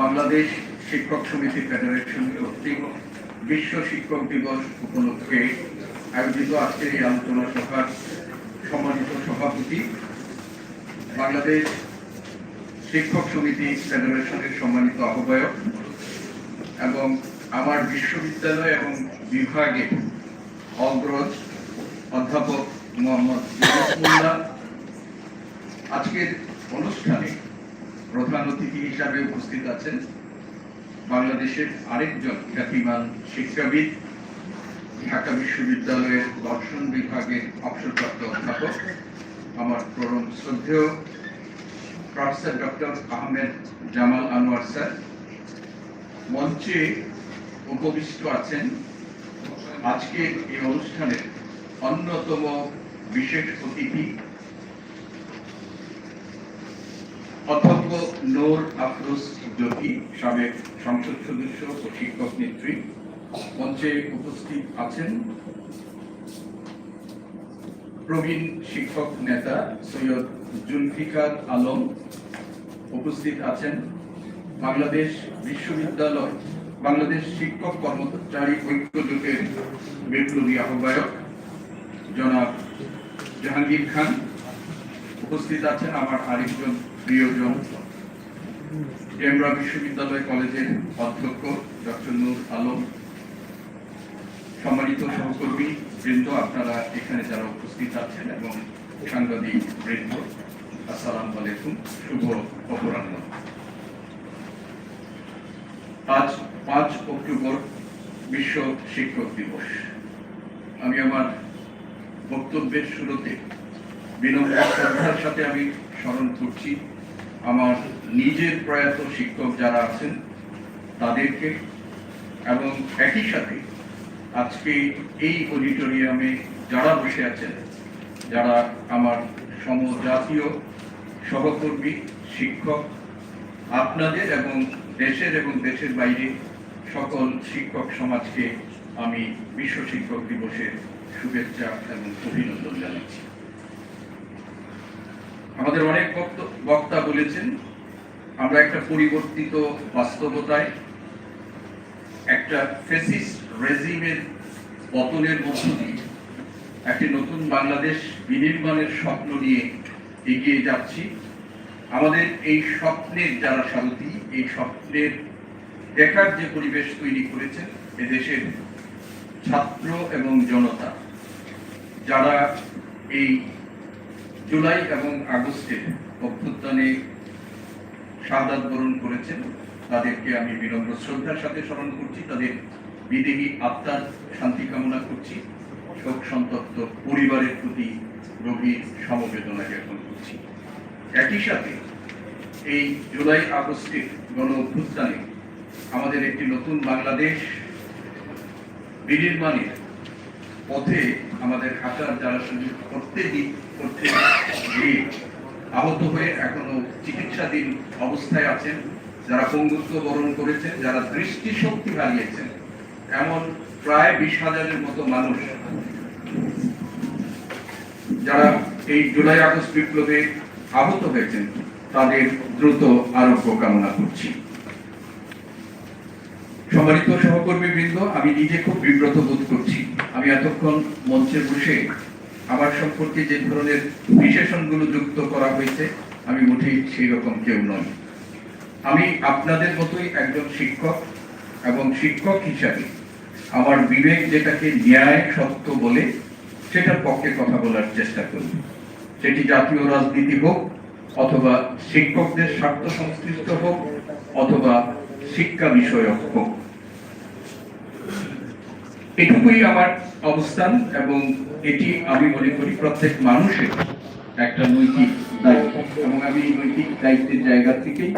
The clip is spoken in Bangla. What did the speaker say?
বাংলাদেশ শিক্ষক সমিতি ফেডারেশন কর্তৃক বিশ্ব শিক্ষক দিবস উপলক্ষে আয়োজিত আজকের এই আলোচনা সভার সম্মানিত সভাপতি বাংলাদেশ শিক্ষক সমিতি ফেডারেশনের সম্মানিত আহ্বায়ক এবং আমার বিশ্ববিদ্যালয় এবং বিভাগে অগ্রজ অধ্যাপক মোহাম্মদ আজকের অতিথি হিসাবে উপস্থিত আছেন। বাংলাদেশের আরেকজন খ্যাতিমান শিক্ষাবিদ, ঢাকা বিশ্ববিদ্যালয়ের দর্শন বিভাগের অবসরপ্রাপ্ত অধ্যাপক, আমার পরম শ্রদ্ধেয় professor doctor Ahmed Jamal Anwar sir. মঞ্চে উপবিষ্ট আছেন আজকে এই অনুষ্ঠানের অন্যতম বিশেষ অতিথি অধ্যক্ষ নূর আফরোজ জ্যোতি সাবেক সংসদ সদস্য ও শিক্ষক নেত্রী। মঞ্চে উপস্থিত আছেন প্রবীণ শিক্ষক নেতা সৈয়দ জুলফিকার আলম। উপস্থিত আছেন বাংলাদেশ বিশ্ববিদ্যালয়, বাংলাদেশ শিক্ষক কর্মচারী ঐক্য জোটের বিপ্লবী আহ্বায়ক জনাব জাহাঙ্গীর খান। উপস্থিত আছেন আমার আরেকজন প্রিয়জন। ডেমরা বিশ্ববিদ্যালয় কলেজের অধ্যক্ষ ডক্টর নূর আলম। সম্মানিত সহকর্মী বৃন্দ, আপনারা এখানে যারা উপস্থিত আছেন এবং সাংবাদিক বৃন্দ, আসসালাম আলাইকুম, শুভ অপরাহ্ন। আজ পাঁচ অক্টোবর বিশ্ব শিক্ষক দিবস। আমি আমার বক্তব্যের শুরুতে বিনম্র শ্রদ্ধার সাথে আমি স্মরণ করছি আমার নিজের প্রয়াত শিক্ষক যারা আছেন তাদেরকে এবং একই সাথে আজকে এই অডিটোরিয়ামে যারা বসে আছেন, যারা আমার সমজাতীয় সহকর্মী, শিক্ষক, আপনাদের এবং দেশের এবং দেশের বাইরে সকল শিক্ষক সমাজকে আমি বিশ্ব শিক্ষক দিবসের শুভেচ্ছা এবং অভিনন্দন জানাচ্ছি। আমাদের অনেক বক্ত- বলেছেন আমরা একটা পরিবর্তিত বাস্তবতায় একটা ফেসিস্ট রেজিমের পতনের মধ্য দিয়ে একটি নতুন বাংলাদেশ বিনির্মাণের স্বপ্ন নিয়ে এগিয়ে যাচ্ছি। আমাদের এই স্বপ্নের যারা সারথী, এই স্বপ্নের দেখার যে পরিবেশ তৈরি করেছেন এদেশের ছাত্র এবং জনতা, যারা এই জুলাই এবং আগস্টের অভ্যুত্থানে শাহাদাত বরণ করেছেন। তাদেরকে আমি বিনম্র শ্রদ্ধার সাথে স্মরণ করছি। তাদের বিদেহী আত্মার শান্তি কামনা করছি। শোক সন্তপ্ত পরিবারের প্রতি গভীর সমবেদনা জ্ঞাপন করছি। একই সাথে এই জুলাই আগস্টের গণ অভ্যুত্থানে আমাদের একটি নতুন বাংলাদেশ বিনির্মাণের পথে আমাদের হাঁটার যারা সুযোগ করতে করতে আহত হয়ে এখনও চিকিৎসাধীন অবস্থায় আছেন, যারা পঙ্গুত্ব বরণ করেছেন, যারা দৃষ্টিশক্তি হারিয়েছেন, এমন প্রায় বিশ হাজারের মতো মানুষ যারা এই জুলাই আগস্ট বিপ্লবে আহত হয়েছেন, তাদের দ্রুত আরোগ্য কামনা করছি। সম্মানিত সহকর্মী বৃন্দ আমি নিজে খুব বিব্রত বোধ করছি। আমি এতক্ষণ মঞ্চে বসে আমার সম্পর্কে যে ধরনের বিশেষণগুলো যুক্ত করা হয়েছে, আমি মোটেই সেই রকম কেউ নই। আমি আপনাদের মতোই একজন শিক্ষক এবং শিক্ষক হিসাবে আমার বিবেক যেটাকে ন্যায় সত্য বলে, সেটার পক্ষে কথা বলার চেষ্টা করব সেটি জাতীয় রাজনীতি হোক, অথবা শিক্ষকদের স্বার্থ সংশ্লিষ্ট হোক, অথবা শিক্ষা বিষয়ক হোক। এটুকুই আমার অবস্থান এবং এটি আমি মনে করি প্রত্যেক মানুষের একটা নৈতিক দায়িত্ব। এবং আমি এই নৈতিক দায়িত্বের জায়গা থেকেই